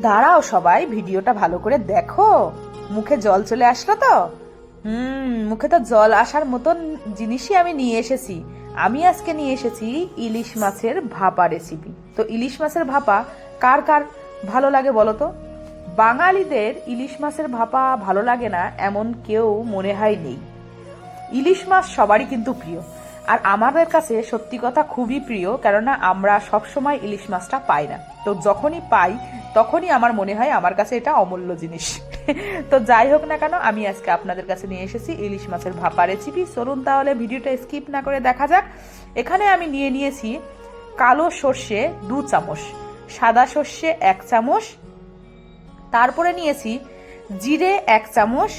দাঁড়াও সবাই, ভিডিওটা ভালো করে দেখো। মুখে জল চলে আসলো তো? হুম, মুখে তো জল আসার মতন জিনিসই আমি নিয়ে এসেছি। আমি আজকে নিয়ে এসেছি ইলিশ মাছের ভাপা রেসিপি তো ইলিশ মাছের ভাপা কার কার ভালো লাগে বলো তো? বাঙালিদের ইলিশ মাছের ভাপা ভালো লাগে না এমন কেউ মনে হয় নেই। ইলিশ মাছ সবারই কিন্তু প্রিয়। আর আমাদের কাছে সত্যি কথা খুবই প্রিয়, কেননা আমরা সবসময় ইলিশ মাছটা পাই না। তো যখনই পাই, তখনই আমার মনে হয় আমার কাছে এটা অমূল্য জিনিস। তো যাই হোক না কেন, আমি আজকে আপনাদের কাছে নিয়ে এসেছি ইলিশ মাছের ভাপা রেসিপি চলুন তাহলে ভিডিওটা স্কিপ না করে দেখা যাক। এখানে আমি নিয়ে নিয়েছি কালো সর্ষে দু চামচ, সাদা সর্ষে এক চামচ, তারপরে নিয়েছি জিরে এক চামচ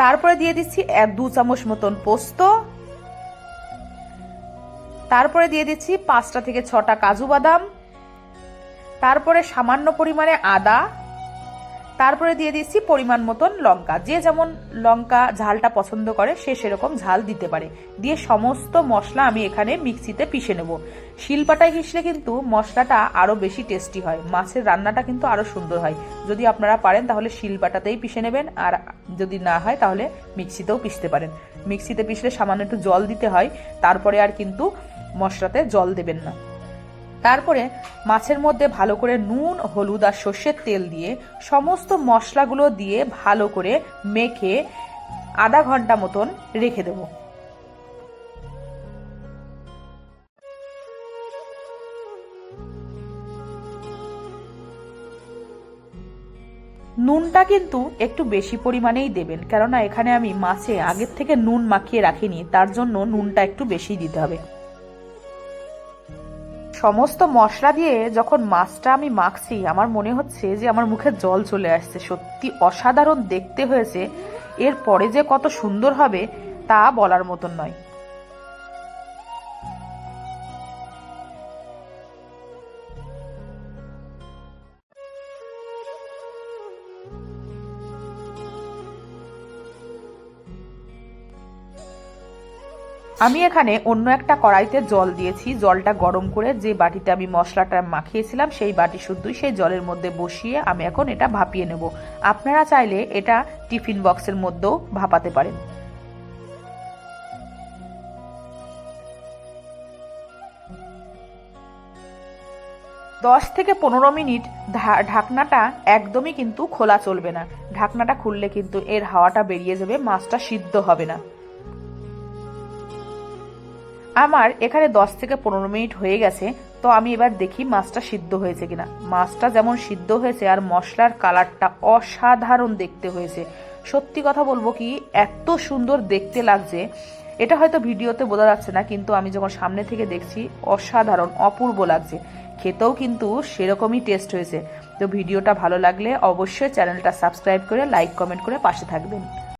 তারপরে দিয়ে দিচ্ছি এক দু চামচ মতন পোস্ত। তারপরে দিয়ে দিচ্ছি পাঁচটা থেকে ছটা কাজু বাদাম। তারপরে সামান্য পরিমাণে আদা। তারপরে দিয়ে দিচ্ছি পরিমাণ মতন লঙ্কা। যে যেমন লঙ্কা ঝালটা পছন্দ করে, সে সেরকম ঝাল দিতে পারে। দিয়ে সমস্ত মশলা আমি এখানে মিক্সিতে পিষে নেব। শিলপাটায় ঘিসলে কিন্তু মশলাটা আরও বেশি টেস্টি হয়। মাছের রান্নাটা কিন্তু আরও সুন্দর হয়। যদি আপনারা পারেন, তাহলে শিলপাটাতেই পিষে নেবেন। আর যদি না হয়, তাহলে মিক্সিতেও পিষতে পারেন। মিক্সিতে পিষলে সামান্য একটু জল দিতে হয়। তারপরে আর কিন্তু মশলাতে জল দেবেন না। তারপরে মাছের মধ্যে ভালো করে নুন, হলুদ আর সর্ষের তেল দিয়ে সমস্ত মশলাগুলো দিয়ে ভালো করে মেখে আধা ঘণ্টা মতন রেখে দেবো। নুনটা কিন্তু একটু বেশি পরিমাণেই দেবেন, কেননা এখানে আমি মাছে আগের থেকে নুন মাখিয়ে রাখিনি, তার জন্য নুনটা একটু বেশি দিতে হবে। সমস্ত মশলা দিয়ে যখন মাছটা আমি মাখছি, আমার মনে হচ্ছে যে আমার মুখে জল চলে আসছে। সত্যি অসাধারণ দেখতে হয়েছে। এর পরে যে কত সুন্দর হবে তা বলার মতন নয়। আমি এখানে অন্য একটা কড়াইতে জল দিয়েছি। জলটা গরম করে যে বাটিতে আমি মশলাটা মাখিয়েছিলাম, সেই বাটি শুদ্ধই সেই জলের মধ্যে বসিয়ে আমি এখন এটা ভাপিয়ে নেব। আপনারা চাইলে এটা টিফিন বক্সের মধ্যেও ভাপাতে পারেন। দশ থেকে পনেরো মিনিট ঢাকনাটা একদমই কিন্তু খোলা চলবে না। ঢাকনাটা খুললে কিন্তু এর হাওয়াটা বেরিয়ে যাবে, মাছটা সিদ্ধ হবে না। আমার এখানে দশ থেকে পনেরো মিনিট হয়ে গেছে, তো আমি এবার দেখি মাছটা সিদ্ধ হয়েছে কিনা। মাছটা যেমন সিদ্ধ হয়েছে আর মশলার কালারটা অসাধারণ দেখতে হয়েছে। সত্যি কথা বলব কি, এত সুন্দর দেখতে লাগছে। এটা হয়তো ভিডিওতে বোঝা যাচ্ছে না, কিন্তু আমি যখন সামনে থেকে দেখছি, অসাধারণ, অপূর্ব লাগছে। খেতেও কিন্তু সেরকমই টেস্ট হয়েছে। তো ভিডিওটা ভালো লাগলে অবশ্যই চ্যানেলটা সাবস্ক্রাইব করে লাইক কমেন্ট করে পাশে থাকবেন।